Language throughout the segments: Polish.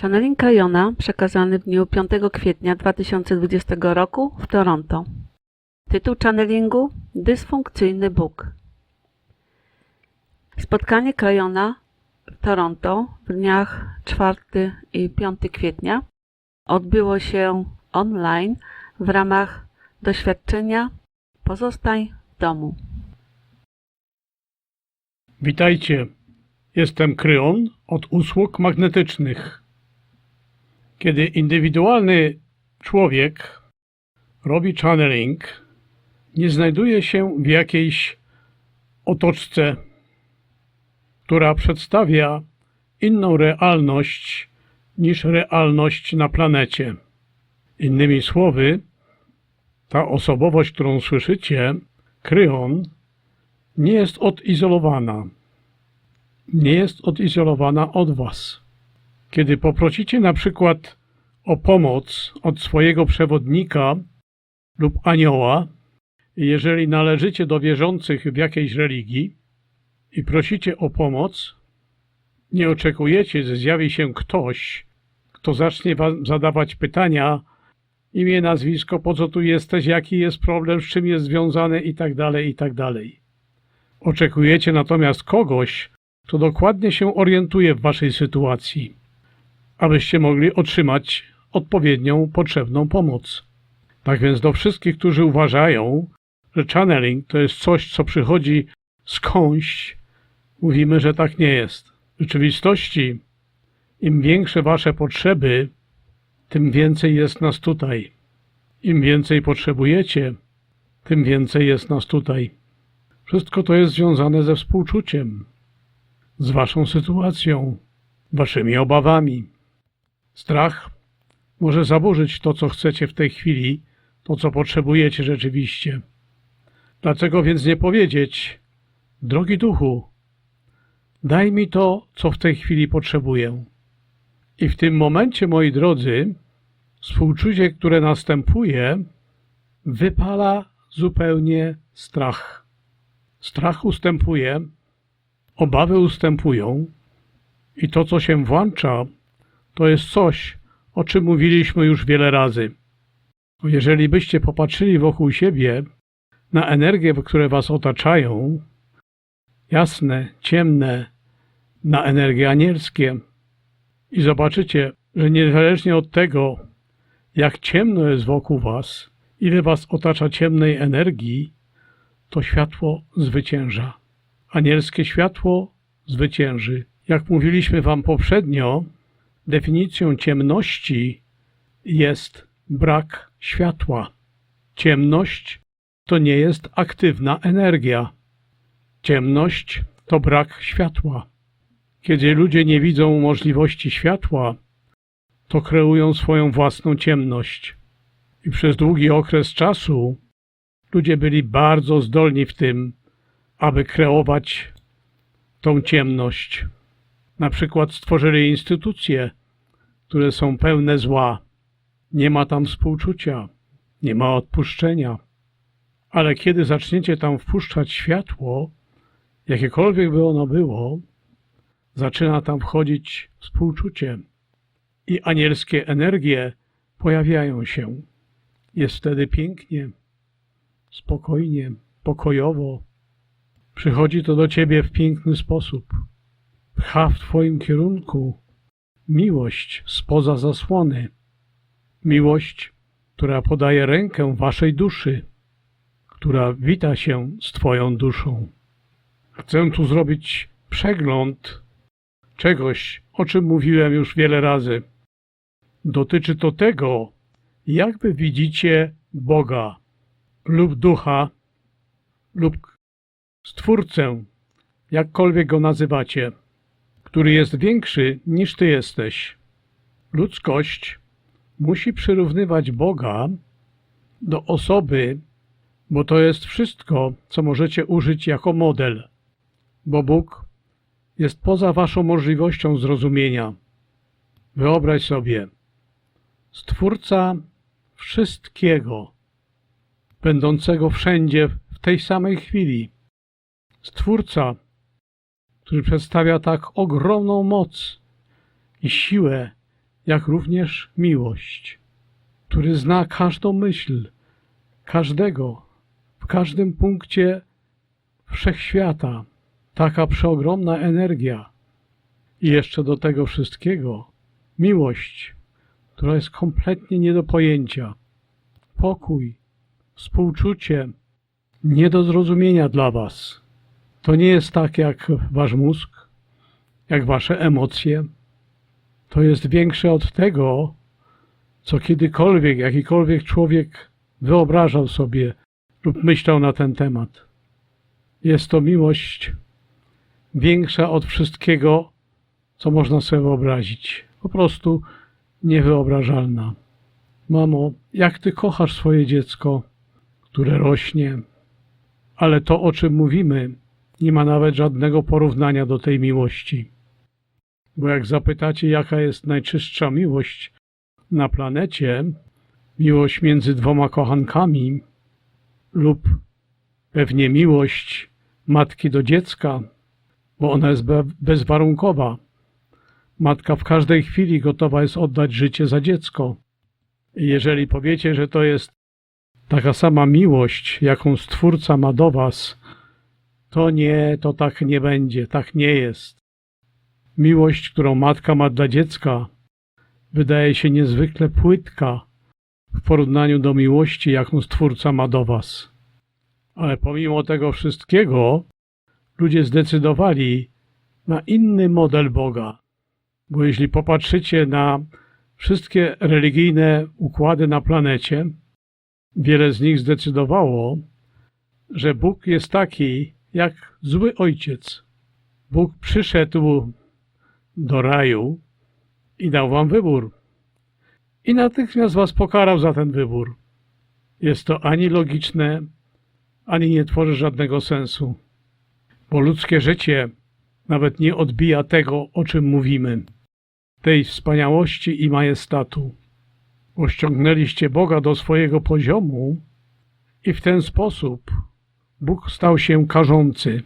Channeling Krajona przekazany w dniu 5 kwietnia 2020 roku w Toronto. Tytuł channelingu Dysfunkcyjny Bóg. Spotkanie Krajona w Toronto w dniach 4 i 5 kwietnia odbyło się online w ramach doświadczenia Pozostań w domu. Witajcie, jestem Kryon od usług magnetycznych. Kiedy indywidualny człowiek robi channeling, nie znajduje się w jakiejś otoczce, która przedstawia inną realność niż realność na planecie. Innymi słowy, ta osobowość, którą słyszycie, Kryon, nie jest odizolowana. Nie jest odizolowana od Was. Kiedy poprosicie na przykład o pomoc od swojego przewodnika lub anioła, jeżeli należycie do wierzących w jakiejś religii i prosicie o pomoc, nie oczekujecie, że zjawi się ktoś, kto zacznie Wam zadawać pytania, imię, nazwisko, po co tu jesteś, jaki jest problem, z czym jest związany i tak dalej, i tak. Oczekujecie natomiast kogoś, kto dokładnie się orientuje w waszej sytuacji, abyście mogli otrzymać odpowiednią, potrzebną pomoc. Tak więc do wszystkich, którzy uważają, że channeling to jest coś, co przychodzi skądś, mówimy, że tak nie jest. W rzeczywistości, im większe wasze potrzeby, tym więcej jest nas tutaj. Im więcej potrzebujecie, tym więcej jest nas tutaj. Wszystko to jest związane ze współczuciem, z waszą sytuacją, waszymi obawami. Strach może zaburzyć to, co chcecie w tej chwili, to, co potrzebujecie rzeczywiście. Dlaczego więc nie powiedzieć, drogi duchu, daj mi to, co w tej chwili potrzebuję. I w tym momencie, moi drodzy, współczucie, które następuje, wypala zupełnie strach. Strach ustępuje, obawy ustępują i to, co się włącza, to jest coś, o czym mówiliśmy już wiele razy. Jeżeli byście popatrzyli wokół siebie na energie, które was otaczają, jasne, ciemne, na energie anielskie i zobaczycie, że niezależnie od tego, jak ciemno jest wokół was, ile was otacza ciemnej energii, to światło zwycięża. Anielskie światło zwycięży. Jak mówiliśmy Wam poprzednio, definicją ciemności jest brak światła. Ciemność to nie jest aktywna energia. Ciemność to brak światła. Kiedy ludzie nie widzą możliwości światła, to kreują swoją własną ciemność. I przez długi okres czasu ludzie byli bardzo zdolni w tym, aby kreować tą ciemność. Na przykład stworzyli instytucje, które są pełne zła. Nie ma tam współczucia, nie ma odpuszczenia. Ale kiedy zaczniecie tam wpuszczać światło, jakiekolwiek by ono było, zaczyna tam wchodzić współczucie i anielskie energie pojawiają się. Jest wtedy pięknie, spokojnie, pokojowo. Przychodzi to do ciebie w piękny sposób. Pcha w twoim kierunku miłość spoza zasłony. Miłość, która podaje rękę waszej duszy, która wita się z twoją duszą. Chcę tu zrobić przegląd czegoś, o czym mówiłem już wiele razy. Dotyczy to tego, jak wy widzicie Boga lub ducha lub stwórcę, jakkolwiek go nazywacie, który jest większy niż ty jesteś. Ludzkość musi przyrównywać Boga do osoby, bo to jest wszystko, co możecie użyć jako model, bo Bóg jest poza waszą możliwością zrozumienia. Wyobraź sobie, Stwórca wszystkiego, będącego wszędzie w tej samej chwili. Stwórca, który przedstawia tak ogromną moc i siłę jak również miłość, który zna każdą myśl, każdego, w każdym punkcie wszechświata. Taka przeogromna energia. I jeszcze do tego wszystkiego miłość, która jest kompletnie nie do pojęcia. Pokój, współczucie, nie do zrozumienia dla Was. To nie jest tak jak Wasz mózg, jak Wasze emocje. To jest większe od tego, co kiedykolwiek, jakikolwiek człowiek wyobrażał sobie lub myślał na ten temat. Jest to miłość większa od wszystkiego, co można sobie wyobrazić. Po prostu niewyobrażalna. Mamo, jak ty kochasz swoje dziecko, które rośnie, ale to, o czym mówimy, nie ma nawet żadnego porównania do tej miłości. Bo jak zapytacie, jaka jest najczystsza miłość na planecie, miłość między dwoma kochankami lub pewnie miłość matki do dziecka, bo ona jest be- bezwarunkowa. Matka w każdej chwili gotowa jest oddać życie za dziecko. I jeżeli powiecie, że to jest taka sama miłość, jaką Stwórca ma do was, to nie, to tak nie będzie, tak nie jest. Miłość, którą matka ma dla dziecka, wydaje się niezwykle płytka w porównaniu do miłości, jaką Stwórca ma do was. Ale pomimo tego wszystkiego, ludzie zdecydowali na inny model Boga. Bo jeśli popatrzycie na wszystkie religijne układy na planecie, wiele z nich zdecydowało, że Bóg jest taki jak zły ojciec. Bóg przyszedł do raju i dał wam wybór. I natychmiast was pokarał za ten wybór. Jest to ani logiczne, ani nie tworzy żadnego sensu, bo ludzkie życie nawet nie odbija tego, o czym mówimy, tej wspaniałości i majestatu. Bo ściągnęliście Boga do swojego poziomu i w ten sposób Bóg stał się karzący.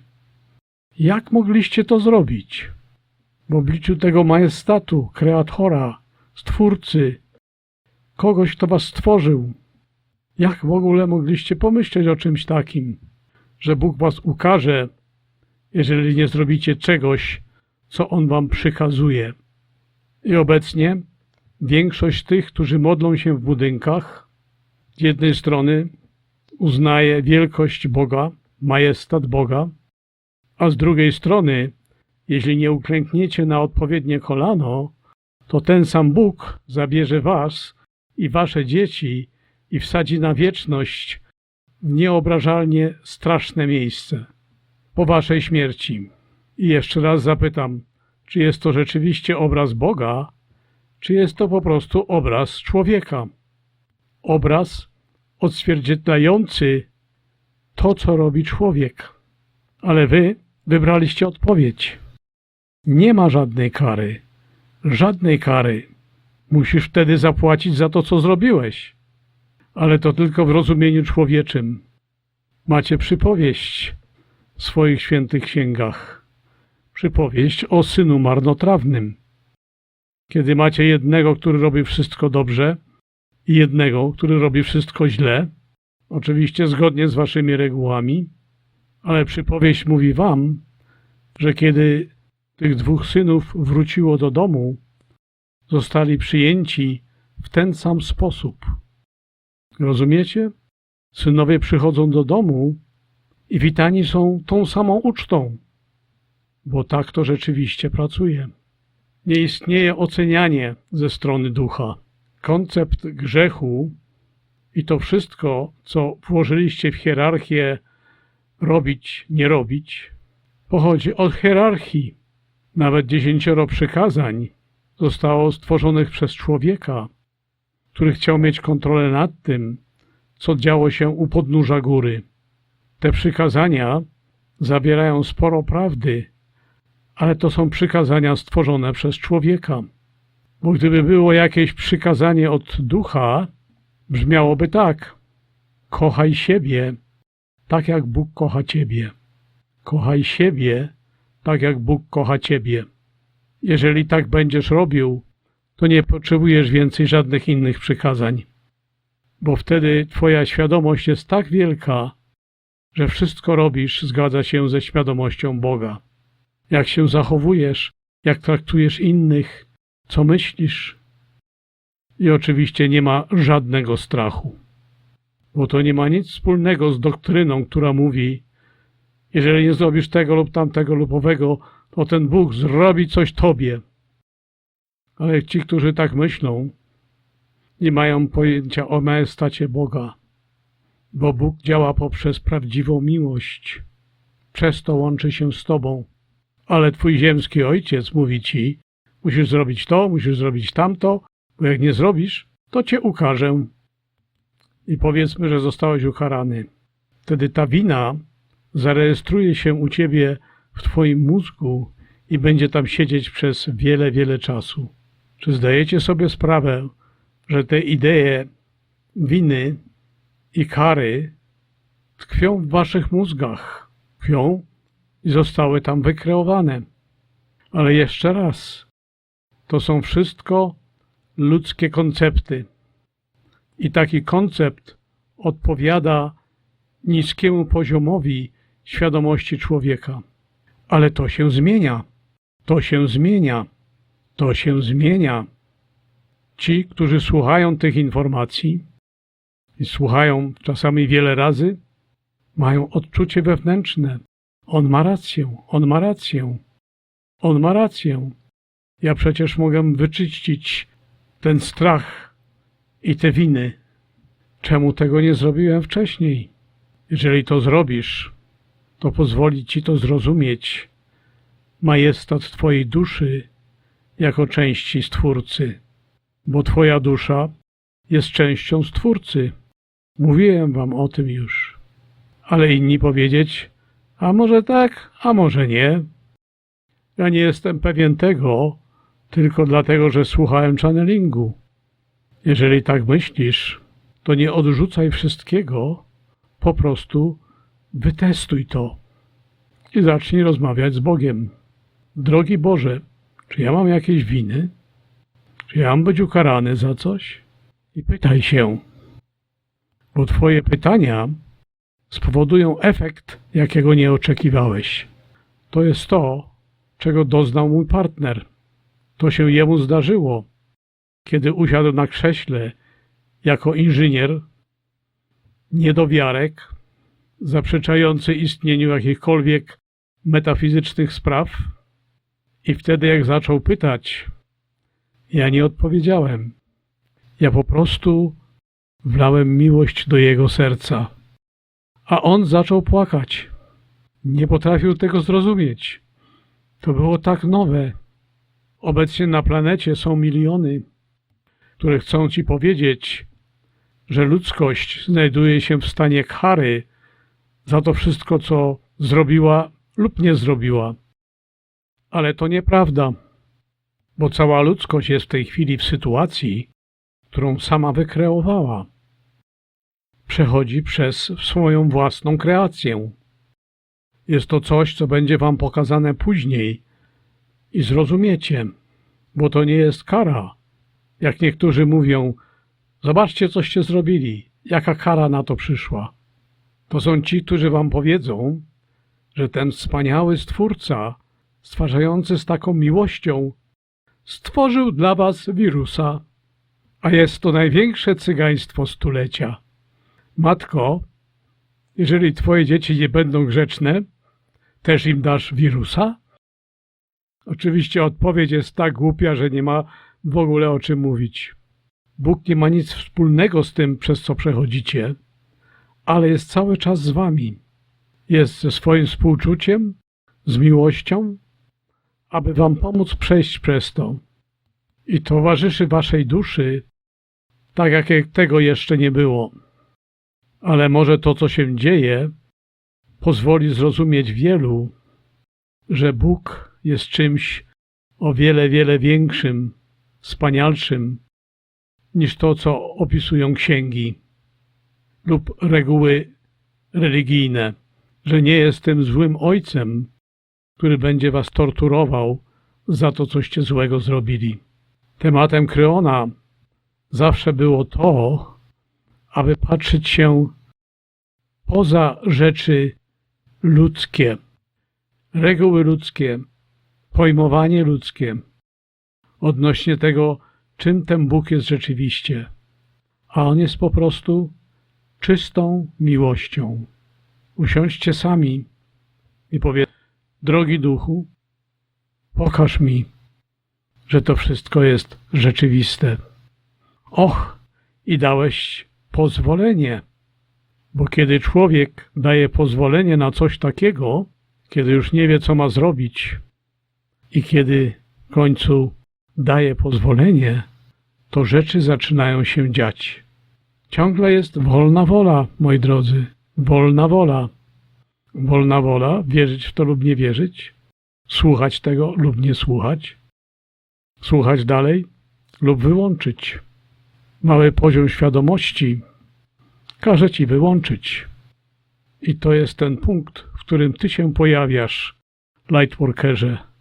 Jak mogliście to zrobić? W obliczu tego majestatu, kreatora, stwórcy, kogoś, kto was stworzył. Jak w ogóle mogliście pomyśleć o czymś takim, że Bóg was ukaże, jeżeli nie zrobicie czegoś, co On wam przykazuje? I obecnie większość tych, którzy modlą się w budynkach, z jednej strony uznaje wielkość Boga, majestat Boga, a z drugiej strony, jeśli nie uklękniecie na odpowiednie kolano, to ten sam Bóg zabierze was i wasze dzieci i wsadzi na wieczność w nieobrażalnie straszne miejsce po waszej śmierci. I jeszcze raz zapytam, czy jest to rzeczywiście obraz Boga, czy jest to po prostu obraz człowieka? Obraz odzwierciedlający to, co robi człowiek. Ale wy wybraliście odpowiedź. Nie ma żadnej kary. Żadnej kary. Musisz wtedy zapłacić za to, co zrobiłeś. Ale to tylko w rozumieniu człowieczym. Macie przypowieść w swoich świętych księgach. Przypowieść o synu marnotrawnym. Kiedy macie jednego, który robi wszystko dobrze i jednego, który robi wszystko źle, oczywiście zgodnie z waszymi regułami, ale przypowieść mówi wam, że kiedy tych dwóch synów wróciło do domu, zostali przyjęci w ten sam sposób. Rozumiecie? Synowie przychodzą do domu i witani są tą samą ucztą, bo tak to rzeczywiście pracuje. Nie istnieje ocenianie ze strony ducha. Koncept grzechu i to wszystko, co włożyliście w hierarchię robić, nie robić, pochodzi od hierarchii. Nawet dziesięcioro przykazań zostało stworzonych przez człowieka, który chciał mieć kontrolę nad tym, co działo się u podnóża góry. Te przykazania zawierają sporo prawdy, ale to są przykazania stworzone przez człowieka. Bo gdyby było jakieś przykazanie od ducha, brzmiałoby tak: kochaj siebie tak, jak Bóg kocha ciebie. Kochaj siebie tak, jak Bóg kocha ciebie. Jeżeli tak będziesz robił, to nie potrzebujesz więcej żadnych innych przykazań, bo wtedy Twoja świadomość jest tak wielka, że wszystko robisz zgadza się ze świadomością Boga. Jak się zachowujesz, jak traktujesz innych, co myślisz. I oczywiście nie ma żadnego strachu, bo to nie ma nic wspólnego z doktryną, która mówi, jeżeli nie zrobisz tego lub tamtego lub owego, to ten Bóg zrobi coś tobie. Ale ci, którzy tak myślą, nie mają pojęcia o majestacie Boga, bo Bóg działa poprzez prawdziwą miłość. Przez to łączy się z tobą. Ale twój ziemski ojciec mówi ci, musisz zrobić to, musisz zrobić tamto, bo jak nie zrobisz, to cię ukażę. I powiedzmy, że zostałeś ukarany. Wtedy ta wina zarejestruje się u ciebie w twoim mózgu i będzie tam siedzieć przez wiele, wiele czasu. Czy zdajecie sobie sprawę, że te idee winy i kary tkwią w waszych mózgach, tkwią i zostały tam wykreowane. Ale jeszcze raz, to są wszystko ludzkie koncepty. I taki koncept odpowiada niskiemu poziomowi świadomości człowieka. Ale to się zmienia. To się zmienia. To się zmienia. Ci, którzy słuchają tych informacji i słuchają czasami wiele razy, mają odczucie wewnętrzne. On ma rację, on ma rację, on ma rację. Ja przecież mogę wyczyścić ten strach i te winy. Czemu tego nie zrobiłem wcześniej? Jeżeli to zrobisz, to pozwoli ci to zrozumieć majestat Twojej duszy jako części Stwórcy, bo Twoja dusza jest częścią Stwórcy. Mówiłem Wam o tym już. Ale inni powiedzieć, a może tak, a może nie. Ja nie jestem pewien tego, tylko dlatego, że słuchałem channelingu. Jeżeli tak myślisz, to nie odrzucaj wszystkiego, po prostu wytestuj to i zacznij rozmawiać z Bogiem. Drogi Boże, czy ja mam jakieś winy? Czy ja mam być ukarany za coś? I pytaj się, bo Twoje pytania spowodują efekt, jakiego nie oczekiwałeś. To jest to, czego doznał mój partner. To się jemu zdarzyło, kiedy usiadł na krześle jako inżynier, niedowiarek, zaprzeczający istnieniu jakichkolwiek metafizycznych spraw. I wtedy, jak zaczął pytać, ja nie odpowiedziałem. Ja po prostu wlałem miłość do jego serca. A on zaczął płakać. Nie potrafił tego zrozumieć. To było tak nowe. Obecnie na planecie są miliony, które chcą ci powiedzieć, że ludzkość znajduje się w stanie kary za to wszystko, co zrobiła lub nie zrobiła. Ale to nieprawda, bo cała ludzkość jest w tej chwili w sytuacji, którą sama wykreowała. Przechodzi przez swoją własną kreację. Jest to coś, co będzie wam pokazane później i zrozumiecie, bo to nie jest kara. Jak niektórzy mówią, zobaczcie, coście zrobili, jaka kara na to przyszła. To są ci, którzy wam powiedzą, że ten wspaniały Stwórca, stwarzający z taką miłością, stworzył dla was wirusa, a jest to największe cygaństwo stulecia. Matko, jeżeli twoje dzieci nie będą grzeczne, też im dasz wirusa? Oczywiście odpowiedź jest tak głupia, że nie ma w ogóle o czym mówić. Bóg nie ma nic wspólnego z tym, przez co przechodzicie, ale jest cały czas z wami. Jest ze swoim współczuciem, z miłością, aby wam pomóc przejść przez to. I towarzyszy waszej duszy, tak jak tego jeszcze nie było. Ale może to, co się dzieje, pozwoli zrozumieć wielu, że Bóg jest czymś o wiele, wiele większym, wspanialszym niż to, co opisują księgi lub reguły religijne, że nie jest tym złym ojcem, który będzie was torturował za to, coście złego zrobili. Tematem Kreona zawsze było to, aby patrzeć się poza rzeczy ludzkie, reguły ludzkie, pojmowanie ludzkie odnośnie tego, czym ten Bóg jest rzeczywiście. A On jest po prostu czystą miłością. Usiądźcie sami i powiedz, drogi duchu, pokaż mi, że to wszystko jest rzeczywiste. Och, i dałeś pozwolenie, bo kiedy człowiek daje pozwolenie na coś takiego, kiedy już nie wie, co ma zrobić, i kiedy w końcu daje pozwolenie, to rzeczy zaczynają się dziać. Ciągle jest wolna wola, moi drodzy, wolna wola. Wolna wola, wierzyć w to lub nie wierzyć, słuchać tego lub nie słuchać, słuchać dalej lub wyłączyć. Mały poziom świadomości każe ci wyłączyć. I to jest ten punkt, w którym ty się pojawiasz, Lightworkerze.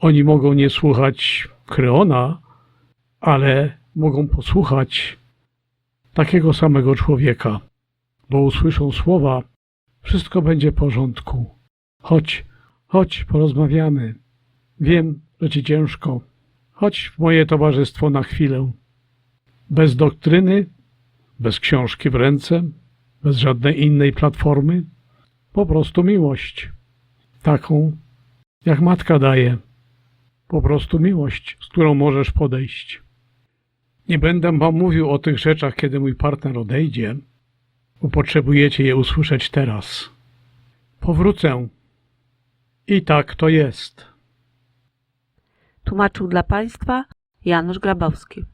Oni mogą nie słuchać Kreona, ale mogą posłuchać takiego samego człowieka, bo usłyszą słowa, wszystko będzie w porządku. Chodź, chodź, porozmawiamy. Wiem, że ci ciężko. Chodź w moje towarzystwo na chwilę. Bez doktryny, bez książki w ręce, bez żadnej innej platformy, po prostu miłość. Taką, jak matka daje. Po prostu miłość, z którą możesz podejść. Nie będę wam mówił o tych rzeczach, kiedy mój partner odejdzie, bo potrzebujecie je usłyszeć teraz. Powrócę. I tak to jest. Tłumaczył dla Państwa Janusz Grabowski.